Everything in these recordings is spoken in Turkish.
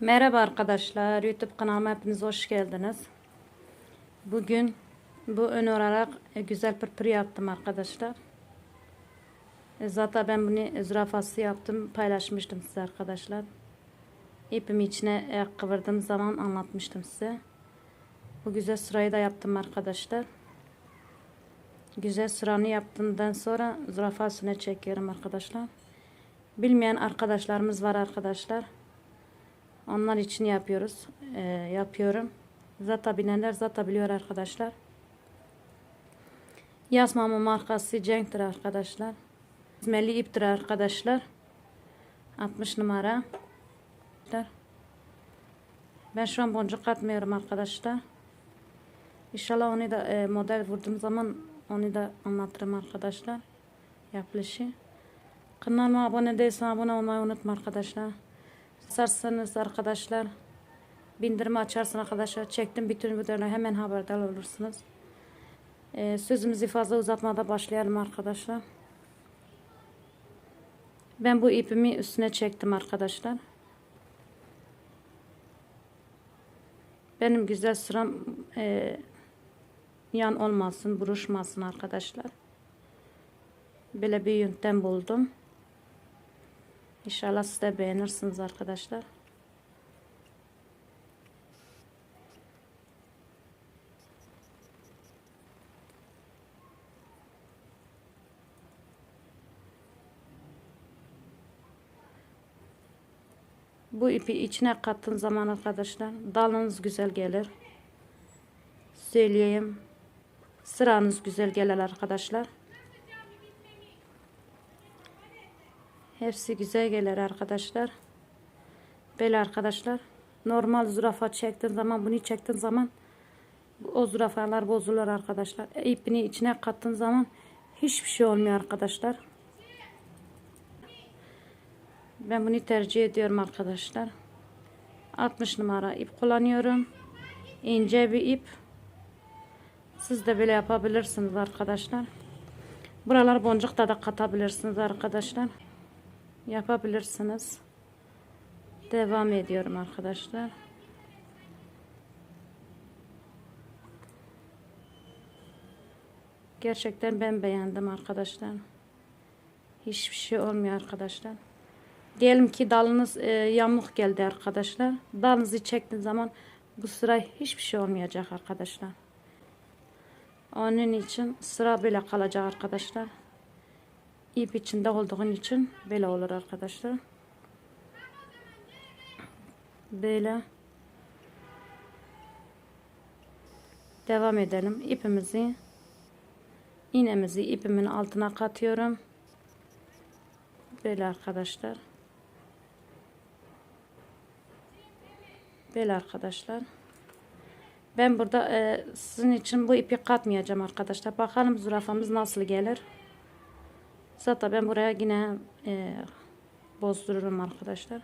Merhaba arkadaşlar. YouTube kanalıma hepiniz hoş geldiniz. Bugün bu ön olarak e, güzel pırpır yaptım arkadaşlar. E, Zaten ben bunu zürafası yaptım. Paylaşmıştım size arkadaşlar. İpimi içine kıvırdığım zaman anlatmıştım size. Bu güzel sırayı da yaptım arkadaşlar. Güzel sıranı yaptığımdan sonra zürafasını çekiyorum arkadaşlar. Bilmeyen arkadaşlarımız var arkadaşlar. Onlar için yapıyoruz. Ee, yapıyorum. Zata bilenler zata biliyor arkadaşlar. Yazmamın markası Cenk'tir arkadaşlar. İzmeli iptir arkadaşlar. 60 numara. Ben şu an boncuk atmıyorum arkadaşlar. İnşallah onu da e, model vurduğum zaman onu da anlatırım arkadaşlar. Yapılışı. Kanalıma abone değilsen abone olmayı unutma arkadaşlar. Sarsanız arkadaşlar. Bindirme açarsın arkadaşlar. Çektim bütün videoları hemen haberdar olursunuz. Ee, sözümüzü fazla uzatmada başlayalım arkadaşlar. Ben bu ipimi üstüne çektim arkadaşlar. Benim güzel sıram e, yan olmasın, buruşmasın arkadaşlar. Böyle bir yöntem buldum. İnşallah siz de beğenirsiniz arkadaşlar. Bu ipi içine kattığın zaman arkadaşlar dalınız güzel gelir. Söyleyeyim. Sıranız güzel gelir arkadaşlar. Hepsi güzel gelir arkadaşlar. Böyle arkadaşlar. Normal zürafa çektiğin zaman bunu çektiğin zaman o zürafalar bozulur arkadaşlar. E, ipini içine kattığın zaman hiçbir şey olmuyor arkadaşlar. Ben bunu tercih ediyorum arkadaşlar. 60 numara ip kullanıyorum. İnce bir ip. Siz de böyle yapabilirsiniz arkadaşlar. Buralar boncuk da da katabilirsiniz arkadaşlar yapabilirsiniz. Devam ediyorum arkadaşlar. Gerçekten ben beğendim arkadaşlar. Hiçbir şey olmuyor arkadaşlar. Diyelim ki dalınız e, yamuk geldi arkadaşlar. Dalınızı çektiğiniz zaman bu sıra hiçbir şey olmayacak arkadaşlar. Onun için sıra böyle kalacak arkadaşlar ip içinde olduğun için böyle olur arkadaşlar. Böyle devam edelim. İpimizi iğnemizi ipimin altına katıyorum. Böyle arkadaşlar. Böyle arkadaşlar. Ben burada e, sizin için bu ipi katmayacağım arkadaşlar. Bakalım zürafamız nasıl gelir. Zaten ben buraya yine e, bozdururum arkadaşlar.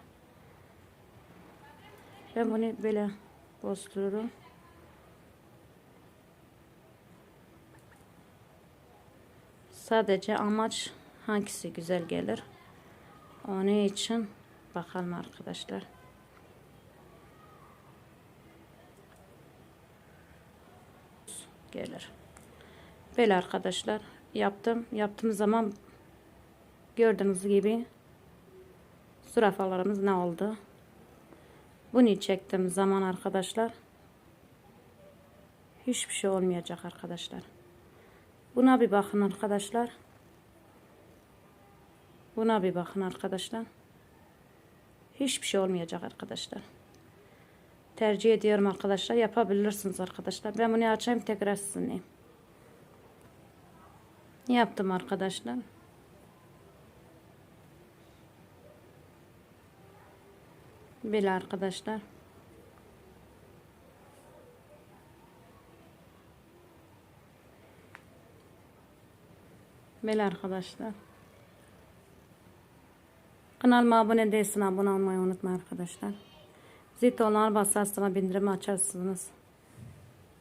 Ben bunu böyle bozdururum. Sadece amaç hangisi güzel gelir. Onun için bakalım arkadaşlar. Gelir. Böyle arkadaşlar yaptım. Yaptığım zaman Gördüğünüz gibi zürafalarımız ne oldu? Bunu çektim zaman arkadaşlar. Hiçbir şey olmayacak arkadaşlar. Buna bir bakın arkadaşlar. Buna bir bakın arkadaşlar. Hiçbir şey olmayacak arkadaşlar. Tercih ediyorum arkadaşlar. Yapabilirsiniz arkadaşlar. Ben bunu açayım tekrar sizinle. Yaptım arkadaşlar. Böyle arkadaşlar. Böyle arkadaşlar. Kanalıma abone değilsin abone olmayı unutma arkadaşlar. Zil olanlar basarsınız bildirimi açarsınız.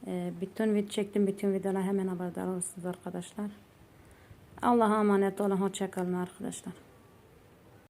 Ee, bütün video çektim bütün videolar hemen haberdar olursunuz arkadaşlar. Allah'a emanet olun. Hoşçakalın arkadaşlar.